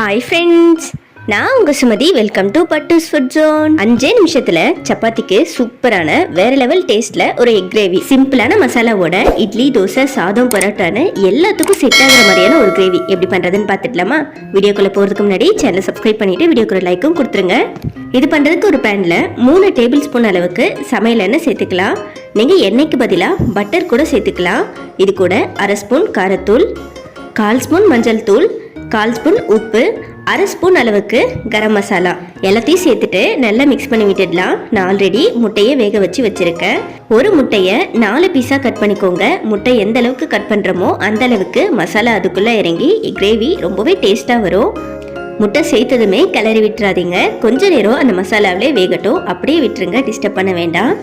Hi friends நான் உங்கள் Sumathi. Welcome to பட்டூஸ் ஃபுட் ஜோன் அஞ்சே நிமிஷத்தில் சப்பாத்திக்கு சூப்பரான வேற லெவல் டேஸ்ட்ல ஒரு எக் கிரேவி சிம்பிளான மசாலாவோட இட்லி தோசை சாதம் பரோட்டான்னு எல்லாத்துக்கும் செட் ஆகிற மாதிரியான ஒரு கிரேவி எப்படி பண்ணுறதுன்னு பார்த்துக்கலாமா? வீடியோக்குள்ளே போகிறதுக்கு முன்னாடி சேனலை சப்ஸ்கிரைப் பண்ணிட்டு வீடியோக்கு ஒரு லைக்கும் கொடுத்துருங்க. இது பண்ணுறதுக்கு ஒரு பேனில் மூணு டேபிள் ஸ்பூன் அளவுக்கு சமையல் எண்ணெய் சேர்த்துக்கலாம். நீங்கள் எண்ணெய்க்கு பதிலாக பட்டர் கூட சேர்த்துக்கலாம். இது கூட அரை ஸ்பூன் காரத்தூள் கால் ஸ்பூன் மஞ்சள் தூள் கால் ஸ்பூன் உப்பு அரை ஸ்பூன் அளவுக்கு கரம் மசாலா. எல்லாத்தையும் சேர்த்துட்டு நல்லா மிக்ஸ் பண்ணி விட்டுடலாம். நான் ஆல்ரெடி முட்டையை வேக வச்சு வச்சுருக்கேன். ஒரு முட்டையை நாலு பீஸாக கட் பண்ணிக்கோங்க. முட்டை எந்த அளவுக்கு கட் பண்ணுறோமோ அந்த அளவுக்கு மசாலா அதுக்குள்ளே இறங்கி கிரேவி ரொம்பவே டேஸ்ட்டாக வரும். முட்டை சேர்த்ததுமே கிளறி விட்டுறாதீங்க. கொஞ்ச நேரம் அந்த மசாலாவிலே வேகட்டும். அப்படியே விட்டுருங்க. டிஸ்டர்ப் பண்ண வேண்டாம்.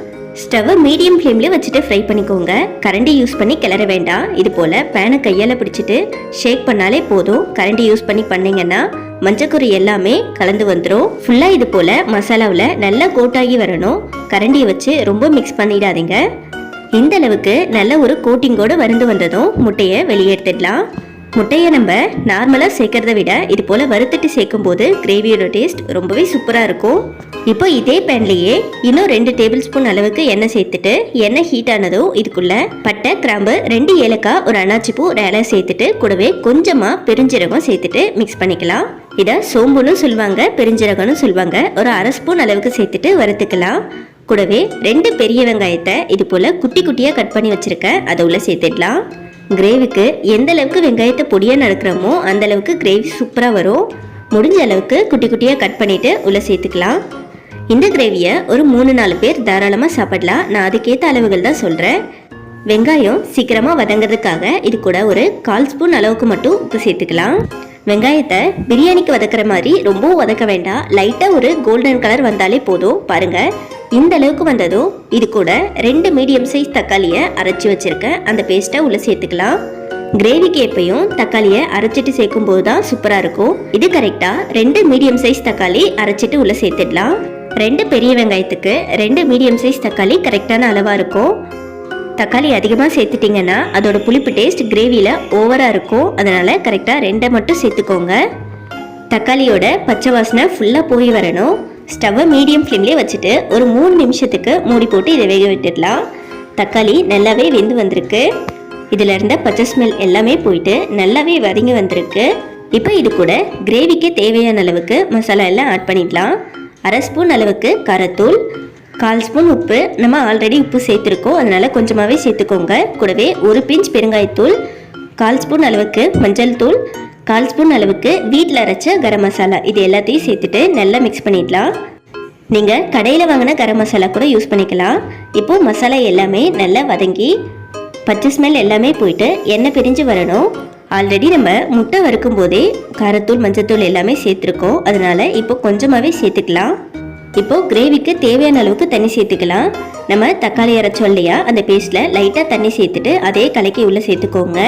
ஸ்டவ்வை மீடியம் ஃப்ளேமில் வச்சுட்டு ஃப்ரை பண்ணிக்கோங்க. கரண்டி யூஸ் பண்ணி கிளற வேண்டாம். இது போல் பேனை கையால் பிடிச்சிட்டு ஷேக் பண்ணாலே போதும். கரண்டி யூஸ் பண்ணி பண்ணிங்கன்னா மஞ்சக்கூறு எல்லாமே கலந்து வந்துடும் ஃபுல்லாக இது போல் மசாலாவில் நல்லா கோட்டாகி வரணும். கரண்டியை வச்சு ரொம்ப மிக்ஸ் பண்ணிடாதீங்க. இந்த அளவுக்கு நல்ல ஒரு கோட்டிங்கோட வருந்து வந்ததும் முட்டையை வெளியே எடுத்துடலாம். முட்டையை நம்ம நார்மலாக சேர்க்கறத விட இது போல் வறுத்துட்டு சேர்க்கும் போது கிரேவியோட டேஸ்ட் ரொம்பவே சூப்பராக இருக்கும். இப்போ இதே பேன்லேயே இன்னும் ரெண்டு டேபிள் ஸ்பூன் அளவுக்கு எண்ணெய் சேர்த்துட்டு எண்ணெய் ஹீட் ஆனதும் இதுக்குள்ள பட்டை கிராம்பு ரெண்டு ஏலக்காய் ஒரு அனாச்சிப்பூ ஒரு இலை சேர்த்துட்டு கூடவே கொஞ்சமாக பெருஞ்சீரகம் சேர்த்துட்டு மிக்ஸ் பண்ணிக்கலாம். இதை சோம்புன்னு சொல்லுவாங்க பெருஞ்சீரகம்னு சொல்லுவாங்க. ஒரு அரை ஸ்பூன் அளவுக்கு சேர்த்துட்டு வறுத்துக்கலாம். கூடவே ரெண்டு பெரிய வெங்காயத்தை இது போல் குட்டி குட்டியாக கட் பண்ணி வச்சுருக்கேன் அதை உள்ளே சேர்த்துடலாம். கிரேவிக்கு எந்த அளவுக்கு வெங்காயத்தை பொடியாக நறுக்கிறோமோ அந்த அளவுக்கு கிரேவி சூப்பராக வரும். முடிஞ்ச அளவுக்கு குட்டி குட்டியாக கட் பண்ணிவிட்டு உள்ளே சேர்த்துக்கலாம். இந்த கிரேவியை ஒரு மூணு நாலு பேர் தாராளமாக சாப்பிடலாம். நான் அதுக்கேற்ற அளவுகள் தான் சொல்கிறேன் வெங்காயம் சீக்கிரமாக வதங்கிறதுக்காக இது கூட ஒரு கால் ஸ்பூன் அளவுக்கு மட்டும் உப்பு சேர்த்துக்கலாம். வெங்காயத்தை பிரியாணிக்கு வதக்கிற மாதிரி ரொம்பவும் வதக்க வேண்டாம். லைட்டாக ஒரு கோல்டன் கலர் வந்தாலே போதும். பாருங்கள் இந்த அளவுக்கு வந்ததும் இது கூட ரெண்டு மீடியம் சைஸ் தக்காளியை அரைச்சி வச்சிருக்கேன். அந்த பேஸ்ட்டை உள்ள சேர்த்துக்கலாம். கிரேவிக்கு எப்பயும் தக்காளியை அரைச்சிட்டு சேர்க்கும் போது தான் சூப்பராக இருக்கும். இது கரெக்டாக ரெண்டு மீடியம் சைஸ் தக்காளி அரைச்சிட்டு உள்ள சேர்த்துடலாம். ரெண்டு பெரிய வெங்காயத்துக்கு ரெண்டு மீடியம் சைஸ் தக்காளி கரெக்டான அளவாக இருக்கும். தக்காளி அதிகமாக சேர்த்துட்டிங்கன்னா அதோட புளிப்பு டேஸ்ட் கிரேவியில் ஓவராக இருக்கும். அதனால் கரெக்டாக ரெண்டை மட்டும் சேர்த்துக்கோங்க. தக்காளியோட பச்சை வாசனை ஃபுல்லாக போய் வரணும். ஸ்டவ்வை மீடியம் ஃப்ளேம்லேயே வச்சுட்டு ஒரு மூணு நிமிஷத்துக்கு மூடி போட்டு இதை வேக விட்டுடலாம். தக்காளி நல்லாவே வெந்து வந்திருக்கு. இதில் இருந்த பச்சை ஸ்மெல் எல்லாமே போயிட்டு நல்லாவே வதங்கி வந்திருக்கு. இப்போ இது கூட கிரேவிக்கு தேவையான அளவுக்கு மசாலா எல்லாம் ஆட் பண்ணிடலாம். அரை ஸ்பூன் அளவுக்கு காரத்தூள் கால் ஸ்பூன் உப்பு. நம்ம ஆல்ரெடி உப்பு சேர்த்துருக்கோம். அதனால் கொஞ்சமாகவே சேர்த்துக்கோங்க. கூடவே ஒரு பிஞ்ச் பெருங்காயத்தூள் கால் ஸ்பூன் அளவுக்கு மஞ்சள் தூள் கால் ஸ்பூன் அளவுக்கு வீட்டில் அரைச்ச கரம் மசாலா. இது எல்லாத்தையும் சேர்த்துட்டு நல்லா மிக்ஸ் பண்ணிடலாம். நீங்கள் கடையில் வாங்கின கரம் மசாலா கூட யூஸ் பண்ணிக்கலாம். இப்போது மசாலா எல்லாமே நல்லா வதங்கி பச்சை ஸ்மெல் எல்லாமே போயிட்டு எண்ணெய் பிரிஞ்சு வரணும். ஆல்ரெடி நம்ம முட்டை வறுக்கும் போதே காரத்தூள் மஞ்சத்தூள் எல்லாமே சேர்த்துருக்கோம். அதனால இப்போ கொஞ்சமாகவே சேர்த்துக்கலாம். இப்போது கிரேவிக்கு தேவையான அளவுக்கு தண்ணி சேர்த்துக்கலாம். நம்ம தக்காளி அரைச்சோம் இல்லையா அந்த பேஸ்ட்டில் லைட்டாக தண்ணி சேர்த்துட்டு அதே கலக்கி உள்ளே சேர்த்துக்கோங்க.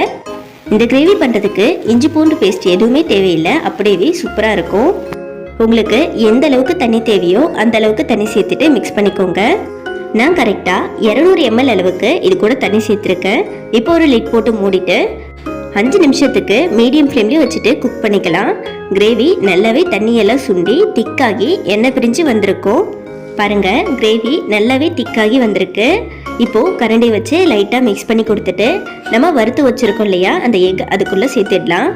இந்த கிரேவி பண்ணுறதுக்கு இஞ்சி பூண்டு பேஸ்ட் எதுவுமே தேவையில்லை. அப்படியே சூப்பராக இருக்கும். உங்களுக்கு எந்த அளவுக்கு தண்ணி தேவையோ அந்த அளவுக்கு தண்ணி சேர்த்துட்டு மிக்ஸ் பண்ணிக்கோங்க. நான் கரெக்டாக இரநூறு எம்எல் அளவுக்கு இது கூட தண்ணி சேர்த்துருக்கேன். இப்போ ஒரு லிட் போட்டு மூடிட்டு அஞ்சு நிமிஷத்துக்கு மீடியம் ஃப்ளேம்லேயே வச்சுட்டு குக் பண்ணிக்கலாம். கிரேவி நல்லாவே தண்ணியெல்லாம் சுண்டி திக்காகி எண்ணெய் பிரிஞ்சு வந்திருக்கும். பாருங்கள் கிரேவி நல்லாவே திக்காகி வந்திருக்கு. இப்போது கரண்டி வச்சு லைட்டாக மிக்ஸ் பண்ணி கொடுத்துட்டு நம்ம வறுத்து வச்சிருக்கோம் இல்லையா அந்த எக் அதுக்குள்ளே சேர்த்துடலாம்.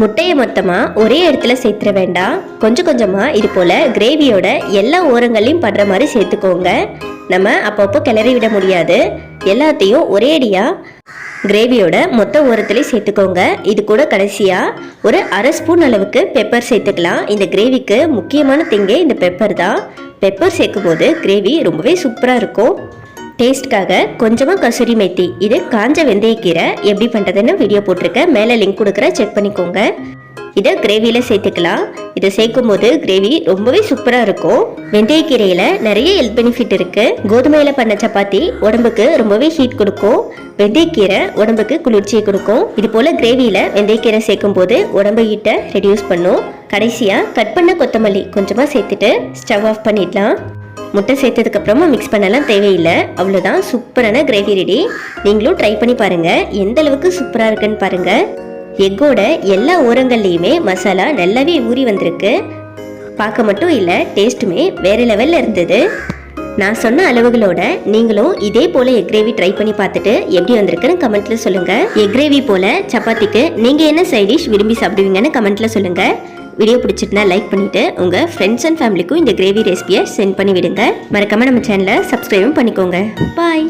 முட்டையை மொத்தமாக ஒரே இடத்துல சேர்த்துட வேண்டாம். கொஞ்சம் கொஞ்சமாக இது போல் கிரேவியோட எல்லா ஓரங்களையும் படுற மாதிரி சேர்த்துக்கோங்க. நம்ம அப்பப்போ கிளறி விட முடியாது. எல்லாத்தையும் ஒரே அடியாக கிரேவியோட மொத்த ஓரத்துலேயும் சேர்த்துக்கோங்க. இது கூட கடைசியாக ஒரு அரை ஸ்பூன் அளவுக்கு பெப்பர் சேர்த்துக்கலாம். இந்த கிரேவிக்கு முக்கியமான திங்கே இந்த பெப்பர் தான். பெப்பர் சேர்க்கும் போது கிரேவி ரொம்பவே சூப்பராக இருக்கும். டேஸ்ட்காக கொஞ்சமாக கசூரி மெத்தி இது காஞ்ச வெந்தயக்கீரை எப்படி பண்ணுறதுன்னு வீடியோ போட்டிருக்கேன் மேலே லிங்க் கொடுக்குறேன் செக் பண்ணிக்கோங்க. இதை கிரேவியில் சேர்த்துக்கலாம். இதை சேர்க்கும் போது கிரேவி ரொம்பவே சூப்பராக இருக்கும். வெந்தயக்கீரையில் நிறைய ஹெல்த் பெனிஃபிட் இருக்குது கோதுமையில் பண்ண சப்பாத்தி உடம்புக்கு ரொம்பவே ஹீட் கொடுக்கும். வெந்தயக்கீரை உடம்புக்கு குளிர்ச்சியை கொடுக்கும். இது போல் கிரேவியில் வெந்தயக்கீரை சேர்க்கும் போது உடம்பு ஹீட்டை ரெடியூஸ் பண்ணும். கடைசியாக கட் பண்ண கொத்தமல்லி கொஞ்சமாக சேர்த்துட்டு ஸ்டவ் ஆஃப் பண்ணிடலாம். முட்டை சேர்த்ததுக்கு அப்புறமா மிக்ஸ் பண்ணலாம் தேவையில்லை. அவ்வளோதான் சூப்பரான கிரேவி ரெடி நீங்களும் ட்ரை பண்ணி பாருங்கள் எந்த அளவுக்கு சூப்பராக இருக்குன்னு பாருங்கள் எக்கோட எல்லா ஓரங்கள்லேயுமே மசாலா நல்லாவே ஊறி வந்திருக்கு. பார்க்க மட்டும் இல்லை டேஸ்ட்டுமே வேறு லெவலில் இருந்தது. நான் சொன்ன அளவுகளோட நீங்களும் இதே போல எக் கிரேவி ட்ரை பண்ணி பார்த்துட்டு எப்படி வந்திருக்குன்னு கமெண்ட்டில் சொல்லுங்கள் எக் கிரேவி போல சப்பாத்திக்கு நீங்கள் என்ன சைட் டிஷ் விரும்பி சாப்பிடுவீங்கன்னு கமெண்ட்டில் சொல்லுங்கள் வீடியோ பிடிச்சிருந்தா லைக் பண்ணிவிட்டு உங்கள் ஃப்ரெண்ட்ஸ் அண்ட் ஃபேமிலிக்கும் இந்த கிரேவி ரெசிபியை சென்ட் பண்ணி விடுங்க நம்ம சேனலை சப்ஸ்கிரைபும் பண்ணிக்கோங்க. பாய்